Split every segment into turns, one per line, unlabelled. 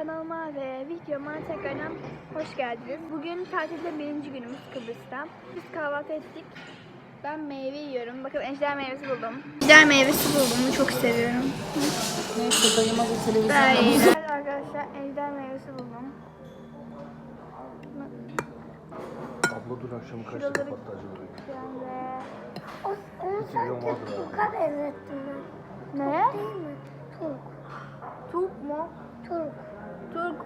kanalıma ve videoma tekrardan hoş geldiniz. Bugün tatilde birinci günümüz Kıbrıs'ta. Biz kahvaltı ettik. Ben meyve yiyorum. Bakın ejder meyvesi buldum. Ejder meyvesi buldum. Bunu çok seviyorum.
Neyse dayıma da televizyonda
Böyle arkadaşlar ejder meyvesi buldum.
Abla dur akşam kaçta kapattı acaba?
O, onu sanki. Turk'a benzettim ben.
Ne?
Değil mi? Turk.
Turp mu?
Turk.
Turp.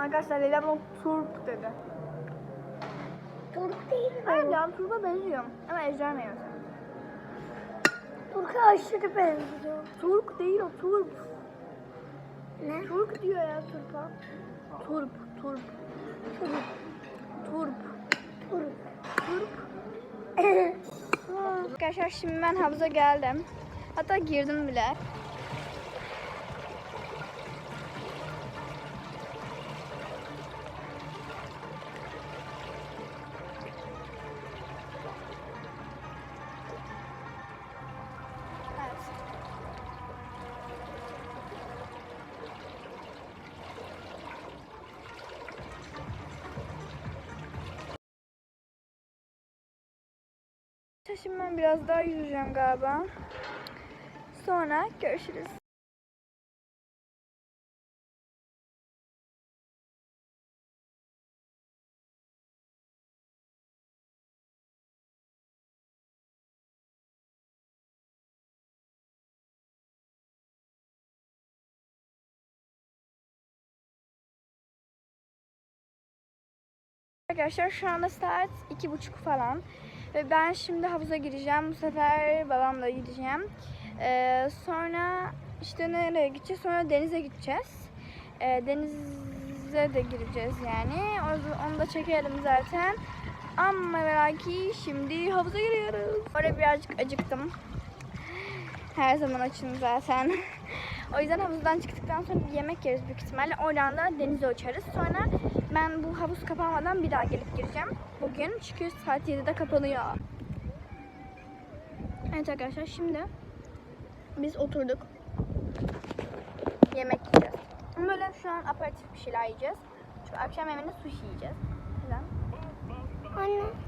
Arkadaşlar Leyla bana turp dedi.
Turk değil mi?
Hayır ya turpa benziyor. Ama ejder meyvesi.
Turk'a aşırı benziyor.
Turk değil o turp.
Ne?
Turk diyor ya turpa. Turp, turp,
Turk.
turp,
Turk.
turp. Arkadaşlar şimdi ben havuza geldim. Hatta girdim bile. Şimdi ben biraz daha yüzeceğim galiba. Sonra görüşürüz. Arkadaşlar şu anda saat iki buçuk falan ve ben şimdi havuza gireceğim. Bu sefer babamla gideceğim. Ee, sonra işte nereye gideceğiz? Sonra denize gideceğiz. Ee, denize de gireceğiz yani. Onu da çekelim zaten. Ama merak ki şimdi havuza giriyoruz. Orada birazcık acıktım. Her zaman açım zaten. o yüzden havuzdan çıktıktan sonra bir yemek yeriz büyük ihtimalle. Oradan da denize uçarız. Sonra ben bu havuz kapanmadan bir daha gelip gireceğim. Bugün çünkü saat 7'de kapanıyor. Evet arkadaşlar şimdi biz oturduk. Yemek yiyeceğiz. Böyle şu an aperatif bir şeyler yiyeceğiz. Şu akşam yemeğinde sushi yiyeceğiz. Güzel.
Anne.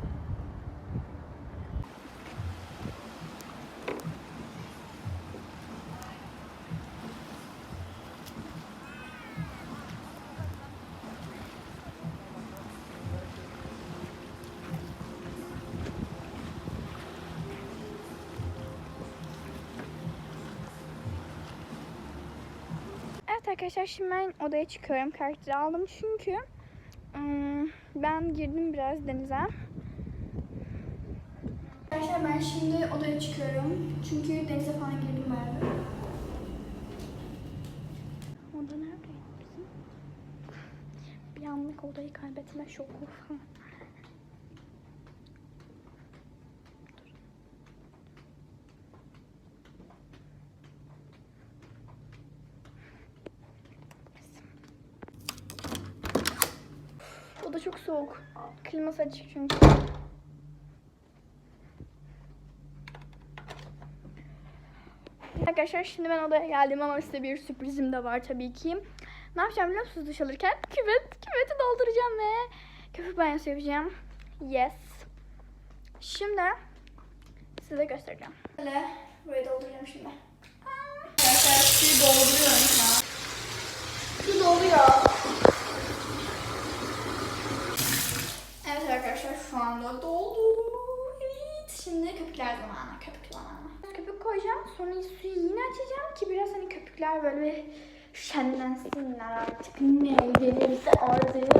Arkadaşlar şimdi ben odaya çıkıyorum. Karakteri aldım çünkü ım, ben girdim biraz denize. Arkadaşlar ben şimdi odaya çıkıyorum. Çünkü denize falan girdim bayağı. Oda neredeydi bizim? Bir anlık odayı kaybetme şoku falan. Oda çok soğuk. Kliması açık çünkü. Arkadaşlar şimdi ben odaya geldim ama size bir sürprizim de var tabii ki. Ne yapacağım biliyor musunuz duş alırken? Küvet, küveti dolduracağım ve köpük banyosu yapacağım. Yes. Şimdi size göstereceğim. Böyle burayı dolduracağım şimdi. Arkadaşlar suyu dolduruyorum şu an. Su doluyor. Evet arkadaşlar şu anda doldu. Evet şimdi köpükler zamanı. Köpük zamanı. Köpük koyacağım. Sonra suyu yine açacağım ki biraz hani köpükler böyle şenlensinler artık. Ne gelirse artık.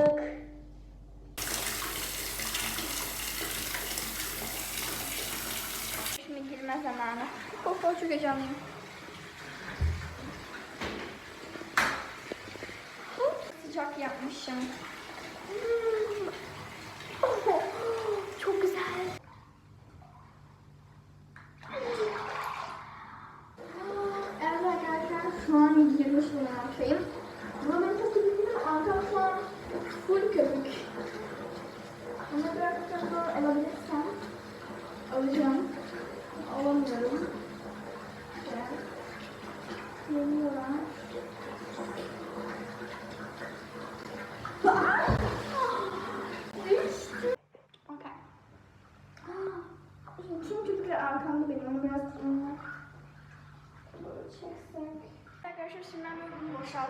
Şimdi girme zamanı. Of çok heyecanlıyım. Sıcak yapmışım. Hmm. Oh, çok güzel. Evet arkadaşlar şu an 20 şeyim. Ama ben çok üzüldüm. Arkadaşlar full köpük. Ama biraz daha alabilirsem alacağım. Alamıyorum. Şöyle. Yeniyorlar.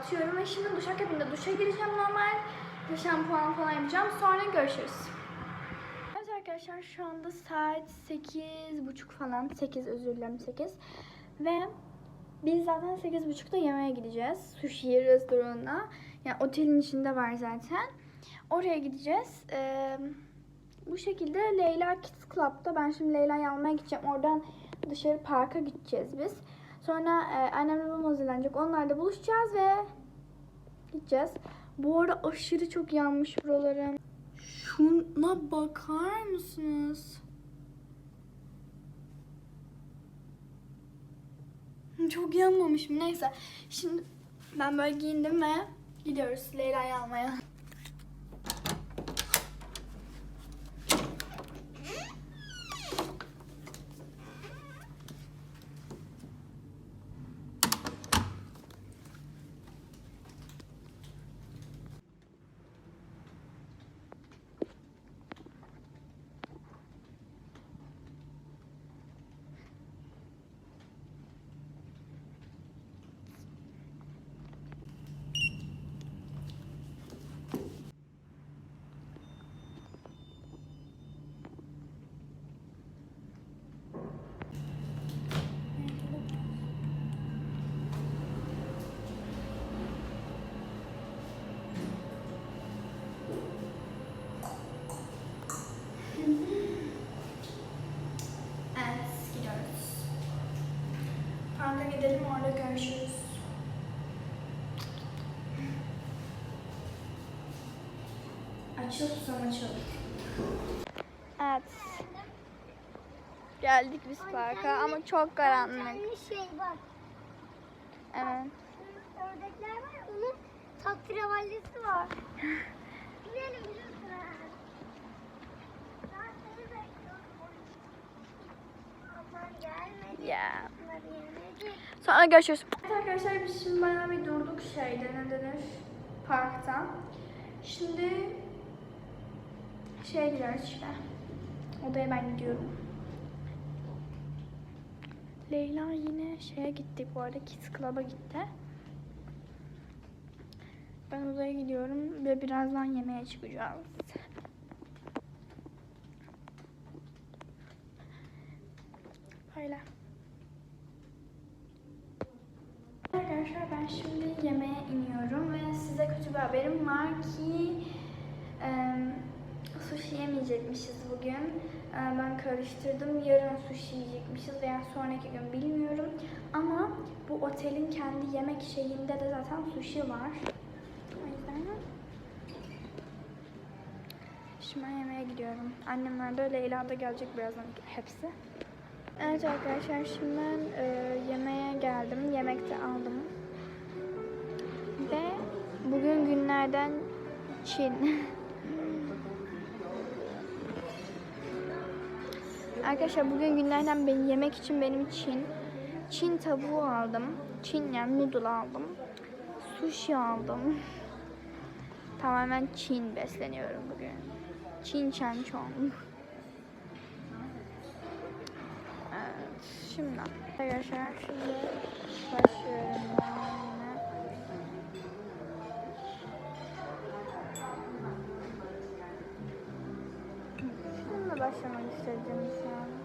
atıyorum ve şimdi duş akabinde duşa gireceğim normal. Ve şampuan falan yapacağım. Sonra görüşürüz. Evet arkadaşlar şu anda saat 8.30 falan. 8 özür dilerim 8. Ve biz zaten 8.30'da yemeğe gideceğiz. Sushi restoranına. Yani otelin içinde var zaten. Oraya gideceğiz. Ee, bu şekilde Leyla Kids Club'da ben şimdi Leyla'yı almaya gideceğim. Oradan dışarı parka gideceğiz biz. Sonra e, annemle babam hazırlanacak. Onlarla buluşacağız ve gideceğiz. Bu arada aşırı çok yanmış buralarım. Şuna bakar mısınız? Çok yanmamışım. Neyse. Şimdi ben böyle giyindim ve gidiyoruz Leyla'yı almaya. Evet, gidiyoruz. Parka gidelim, orada görüşürüz. Açıl susam açıl. Evet. Geldik biz parka ama çok karanlık.
Bir şey bak.
Evet.
Ördekler var. Onun taktiravalisi var. Gidelim lütfen. Ben seni bekliyorum. Aman gelmedi.
Ya. Sonra görüşürüz. Evet arkadaşlar biz şimdi bayağı bir durduk şeyde ne denir parkta. Şimdi şeye gidiyoruz işte. Odaya ben gidiyorum. Leyla yine şeye gitti bu arada Kids Club'a gitti. Ben odaya gidiyorum ve birazdan yemeğe çıkacağız. Öyle. Arkadaşlar ben şimdi yemeğe iniyorum ve size kötü bir haberim var ki e, sushi yemeyecekmişiz bugün. E, ben karıştırdım. Yarın sushi yiyecekmişiz veya sonraki gün bilmiyorum. Ama bu otelin kendi yemek şeyinde de zaten sushi var. O yüzden Şimdi ben yemeğe gidiyorum. Annemler de Leyla da gelecek birazdan hepsi. Evet arkadaşlar şimdi ben e, yemeğe geldim. Yemekte aldım. Bugün günlerden Çin. arkadaşlar bugün günlerden benim yemek için benim Çin. Çin tavuğu aldım. Çin yani noodle aldım. Sushi aldım. Tamamen Çin besleniyorum bugün. Çin Çen Çong. Evet, şimdi arkadaşlar şimdi başlıyorum ben yine. Şununla başlamak istedim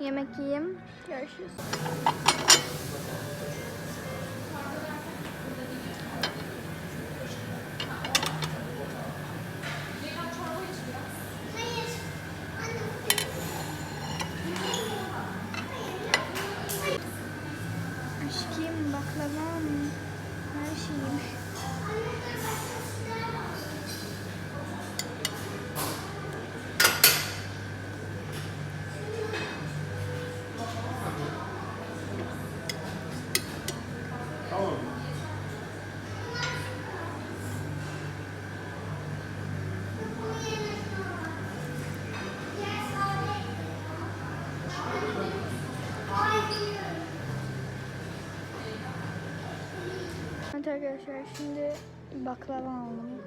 Yemek yiyeyim. Görüşürüz. Arkadaşlar şimdi baklava aldım.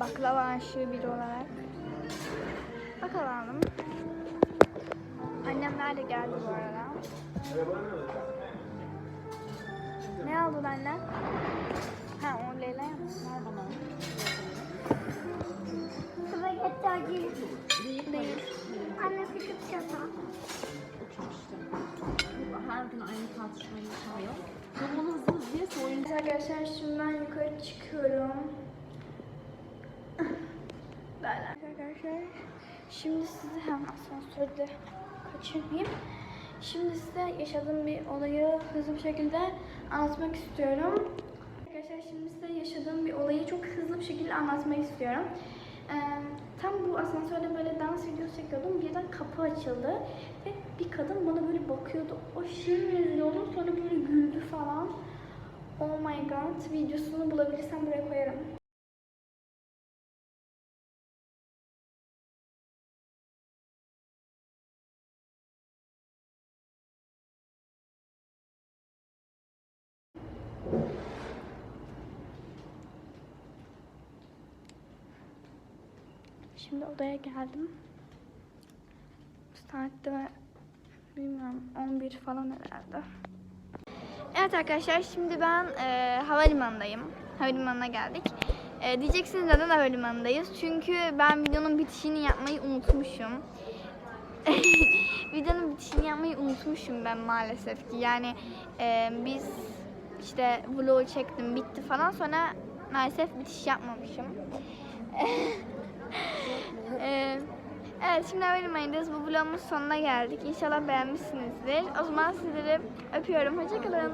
Baklava aşığı biri olarak. Baklava aldım. Annemler de geldi bu arada. Ne aldın anne? Ha o Leyla yapmış.
Ver bana.
Spagetti acı.
Değil.
Anne sıkıp şata.
Her gün aynı tartışmayı yaşamıyor. Onu hızlı hızlı yese oyun
Evet arkadaşlar şimdi ben yukarı çıkıyorum. Böyle arkadaşlar. Şimdi size hem asansörde kaçırmayayım. Şimdi size yaşadığım bir olayı hızlı bir şekilde anlatmak istiyorum. Arkadaşlar şimdi size yaşadığım bir olayı çok hızlı bir şekilde anlatmak istiyorum. Ee, tam bu asansörde böyle dans videosu çekiyordum. Birden kapı açıldı ve bir kadın bana böyle bakıyordu. Şimdi rezil oldum. Sonra böyle güldü falan. Oh my god. Videosunu bulabilirsem buraya koyarım. Şimdi odaya geldim. Saatte bilmiyorum 11 falan herhalde. Evet arkadaşlar şimdi ben e, havalimanındayım. Havalimanına geldik. E, diyeceksiniz neden havalimanındayız? Çünkü ben videonun bitişini yapmayı unutmuşum. videonun bitişini yapmayı unutmuşum ben maalesef ki. Yani e, biz işte vlogu çektim bitti falan sonra maalesef bitiş yapmamışım. E, Evet şimdi Avelimay'dayız. Bu vlogumun sonuna geldik. İnşallah beğenmişsinizdir. O zaman sizleri öpüyorum. Hoşçakalın.